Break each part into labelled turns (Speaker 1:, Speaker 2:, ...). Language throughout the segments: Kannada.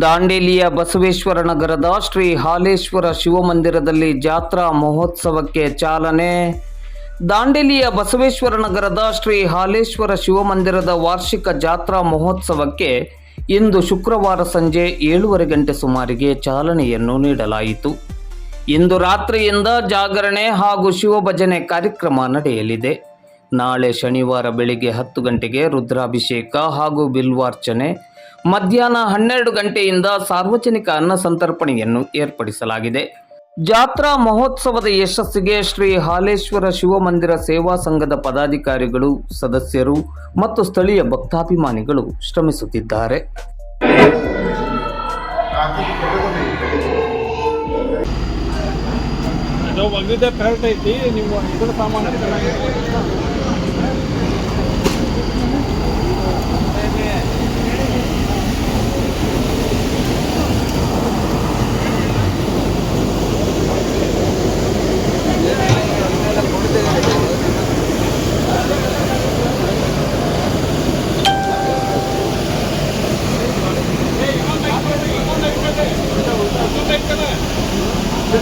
Speaker 1: ದಾಂಡೇಲಿಯ ಬಸವೇಶ್ವರ ನಗರದ ಶ್ರೀ ಹಾಲೇಶ್ವರ ಶಿವಮಂದಿರದಲ್ಲಿ ಜಾತ್ರಾ ಮಹೋತ್ಸವಕ್ಕೆ ಚಾಲನೆ. ದಾಂಡೇಲಿಯ ಬಸವೇಶ್ವರ ನಗರದ ಶ್ರೀ ಹಾಲೇಶ್ವರ ಶಿವಮಂದಿರದ ವಾರ್ಷಿಕ ಜಾತ್ರಾ ಮಹೋತ್ಸವಕ್ಕೆ ಇಂದು ಶುಕ್ರವಾರ ಸಂಜೆ ಏಳುವರೆ ಗಂಟೆ ಸುಮಾರಿಗೆ ಚಾಲನೆಯನ್ನು ನೀಡಲಾಯಿತು. ಇಂದು ರಾತ್ರಿಯಿಂದ ಜಾಗರಣೆ ಹಾಗೂ ಶಿವಭಜನೆ ಕಾರ್ಯಕ್ರಮ ನಡೆಯಲಿದೆ. ನಾಳೆ ಶನಿವಾರ ಬೆಳಿಗ್ಗೆ ಹತ್ತು ಗಂಟೆಗೆ ರುದ್ರಾಭಿಷೇಕ ಹಾಗೂ ಬಿಲ್ವಾರ್ಚನೆ ಮಧ್ಯಾಹ್ನ ಹನ್ನೆರಡು ಗಂಟೆಯಿಂದ ಸಾರ್ವಜನಿಕ ಅನ್ನ ಸಂತರ್ಪಣೆಯನ್ನು ಏರ್ಪಡಿಸಲಾಗಿದೆ. ಜಾತ್ರಾ ಮಹೋತ್ಸವದ ಯಶಸ್ಸಿಗೆ ಶ್ರೀ ಹಾಲೇಶ್ವರ ಶಿವಮಂದಿರ ಸೇವಾ ಸಂಘದ ಪದಾಧಿಕಾರಿಗಳು, ಸದಸ್ಯರು ಮತ್ತು ಸ್ಥಳೀಯ ಭಕ್ತಾಭಿಮಾನಿಗಳು ಶ್ರಮಿಸುತ್ತಿದ್ದಾರೆ.
Speaker 2: ಐತಿ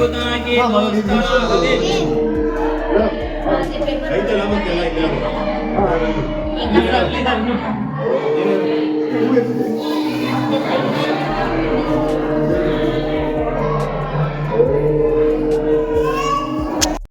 Speaker 3: ಇದು ಐತಲ್ಲ ಮತ್ತೆಲ್ಲ ಎತ್ತಿದೆ.